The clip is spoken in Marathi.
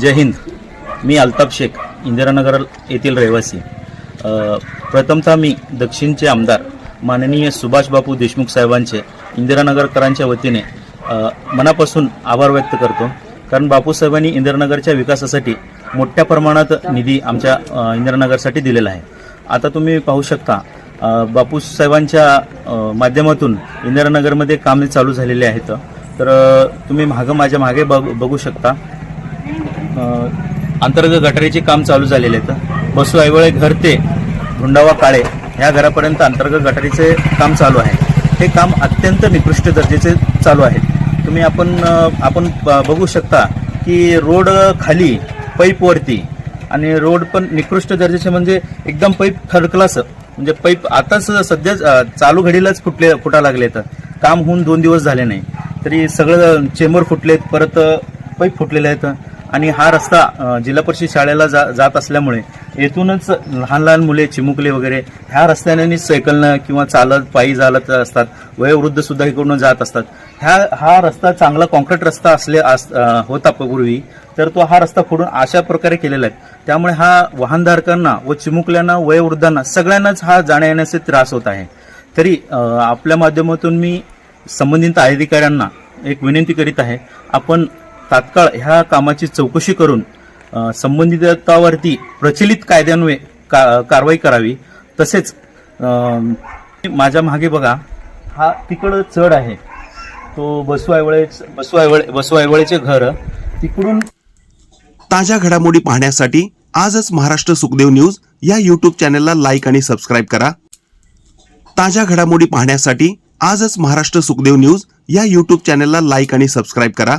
जय हिंद. मी अल्ताफ शेख इंदिरानगर येथील रहिवासी. प्रथमतः मी दक्षिणचे आमदार माननीय सुभाष बापू देशमुख साहेबांचे इंदिरानगरकरांच्या वतीने मनापासून आभार व्यक्त करतो. कारण बापूसाहेबांनी इंदिरानगरच्या विकासासाठी मोठ्या प्रमाणात निधी आमच्या इंदिरानगरसाठी दिलेला आहे. आता तुम्ही पाहू शकता बापूसाहेबांच्या माध्यमातून इंदिरानगरमध्ये कामे चालू झालेले आहेत. तर तुम्ही मागं माझ्या मागे बघू शकता. अंतर्गत गटारीचे काम चालू झालेले आहेत. बसू ऐवळे घर ते धुंडावा काळे ह्या घरापर्यंत अंतर्गत गटारीचे काम चालू आहे. हे काम अत्यंत निकृष्ट दर्जेचे चालू आहे. तुम्ही आपण आपण ब- बघू शकता की रोड खाली पाईपवरती आणि रोड पण निकृष्ट दर्जाचे म्हणजे एकदम पैप खडकलाच म्हणजे पैप आताच सध्या चालू घडीलाच फुटले फुटा लागले तर. काम होऊन दोन दिवस झाले नाही. तरी सगळं चेंबर फुटलेत परत पैप फुटलेले आहेत. आणि हा रस्ता जिल्हा परिषद शाळेला जा जात असल्यामुळे येथूनच लहान लहान मुले चिमुकले वगैरे ह्या रस्त्याने सायकलनं किंवा चालत पायी चालत असतात. वयोवृद्ध सुद्धा इकडून जात असतात. ह्या हा रस्ता चांगला कॉन्क्रीट रस्ता असले अस- होता पूर्वी तर तो हा रस्ता फोडून अशा प्रकारे केलेला आहे. त्यामुळे हा वाहनधारकांना व चिमुकल्यांना वयोवृद्धांना सगळ्यांनाच हा जाण्या येण्याचे त्रास होत आहे. तरी आपल्या माध्यमातून मी संबंधित अधिकाऱ्यांना एक विनंती करीत आहे. आपण तात्काळ ह्या कामाची चौकशी करून संबंधितावरती प्रचलित कायद्यान्वये का कारवाई करावी. तसेच माझ्या मागे बघा हा तिकडं चढ आहे. तो बसू ऐवळे बसू ऐवळे बसू ऐवळेचे घर. तिकडून ताज्या घडामोडी पाहण्यासाठी आजच महाराष्ट्र सुखदेव न्यूज या यूट्यूब चॅनलला लाईक आणि सबस्क्राईब करा. ताज्या घडामोडी पाहण्यासाठी आजच महाराष्ट्र सुखदेव न्यूज या यूट्यूब चॅनलला लाईक आणि सबस्क्राईब करा.